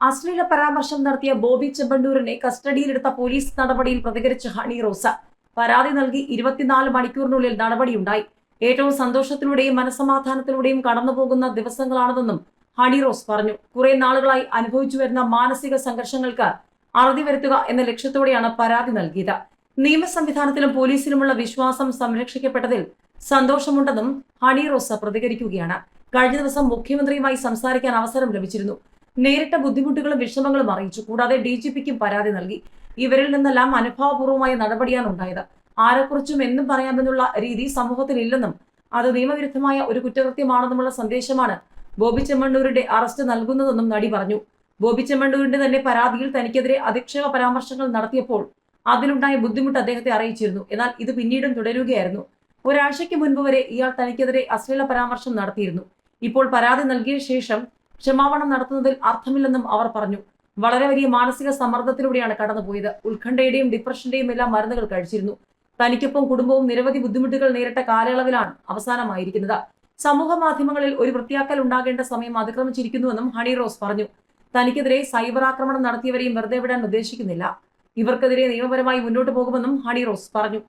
അശ്ലീല പരാമർശം നടത്തിയ ബോബി ചെമ്പണ്ടൂരിനെ കസ്റ്റഡിയിലെടുത്ത പോലീസ് നടപടിയിൽ പ്രതികരിച്ച ഹണി റോസ. പരാതി നൽകി ഇരുപത്തിനാല് മണിക്കൂറിനുള്ളിൽ നടപടിയുണ്ടായി. ഏറ്റവും സന്തോഷത്തിലൂടെയും മനസമാധാനത്തിലൂടെയും കടന്നുപോകുന്ന ദിവസങ്ങളാണെന്നും ഹണി റോസ് പറഞ്ഞു. കുറെ നാളുകളായി അനുഭവിച്ചു വരുന്ന മാനസിക സംഘർഷങ്ങൾക്ക് അറുതി വരുത്തുക എന്ന ലക്ഷ്യത്തോടെയാണ് പരാതി നൽകിയത്. നിയമ സംവിധാനത്തിലും പോലീസിലുമുള്ള വിശ്വാസം സംരക്ഷിക്കപ്പെട്ടതിൽ സന്തോഷമുണ്ടെന്നും ഹണി റോസ പ്രതികരിക്കുകയാണ്. കഴിഞ്ഞ ദിവസം മുഖ്യമന്ത്രിയുമായി സംസാരിക്കാൻ അവസരം ലഭിച്ചിരുന്നു. നേരിട്ട ബുദ്ധിമുട്ടുകളും വിഷമങ്ങളും അറിയിച്ചു. കൂടാതെ ഡി ജി പിക്കും പരാതി നൽകി. ഇവരിൽ നിന്നെല്ലാം അനുഭാവപൂർവമായ നടപടിയാണ് ഉണ്ടായത്. ആരെക്കുറിച്ചും എന്നും പറയാമെന്നുള്ള രീതി സമൂഹത്തിൽ ഇല്ലെന്നും അത് നിയമവിരുദ്ധമായ ഒരു കുറ്റകൃത്യമാണെന്നുമുള്ള സന്ദേശമാണ് ബോബി ചെമ്മണ്ണൂരിന്റെ അറസ്റ്റ് നൽകുന്നതെന്നും നടി പറഞ്ഞു. ബോബി ചെമ്മണ്ണൂരിന്റെ തന്നെ പരാതിയിൽ തനിക്കെതിരെ അധിക്ഷേപ പരാമർശങ്ങൾ നടത്തിയപ്പോൾ അതിലുണ്ടായ ബുദ്ധിമുട്ട് അദ്ദേഹത്തെ അറിയിച്ചിരുന്നു. എന്നാൽ ഇത് പിന്നീടും തുടരുകയായിരുന്നു. ഒരാഴ്ചയ്ക്ക് മുൻപ് വരെ ഇയാൾ തനിക്കെതിരെ അശ്ലീല പരാമർശം നടത്തിയിരുന്നു. ഇപ്പോൾ പരാതി നൽകിയ ശേഷം ക്ഷമാപണം നടത്തുന്നതിൽ അർത്ഥമില്ലെന്നും അവർ പറഞ്ഞു. വളരെ വലിയ മാനസിക സമ്മർദ്ദത്തിലൂടെയാണ് കടന്നുപോയത്. ഉത്കണ്ഠയുടെയും ഡിപ്രഷന്റെയും എല്ലാം മരുന്നുകൾ കഴിച്ചിരുന്നു. തനിക്കൊപ്പം കുടുംബവും നിരവധി ബുദ്ധിമുട്ടുകൾ നേരിട്ട കാലയളവിലാണ് അവസാനമായിരിക്കുന്നത്. സമൂഹ മാധ്യമങ്ങളിൽ ഒരു വൃത്തിയാക്കൽ ഉണ്ടാകേണ്ട സമയം അതിക്രമിച്ചിരിക്കുന്നുവെന്നും ഹണി റോസ് പറഞ്ഞു. തനിക്കെതിരെ സൈബർ ആക്രമണം നടത്തിയവരെയും വെറുതെ വിടാൻ ഉദ്ദേശിക്കുന്നില്ല. ഇവർക്കെതിരെ നിയമപരമായി മുന്നോട്ട് പോകുമെന്നും ഹണി റോസ് പറഞ്ഞു.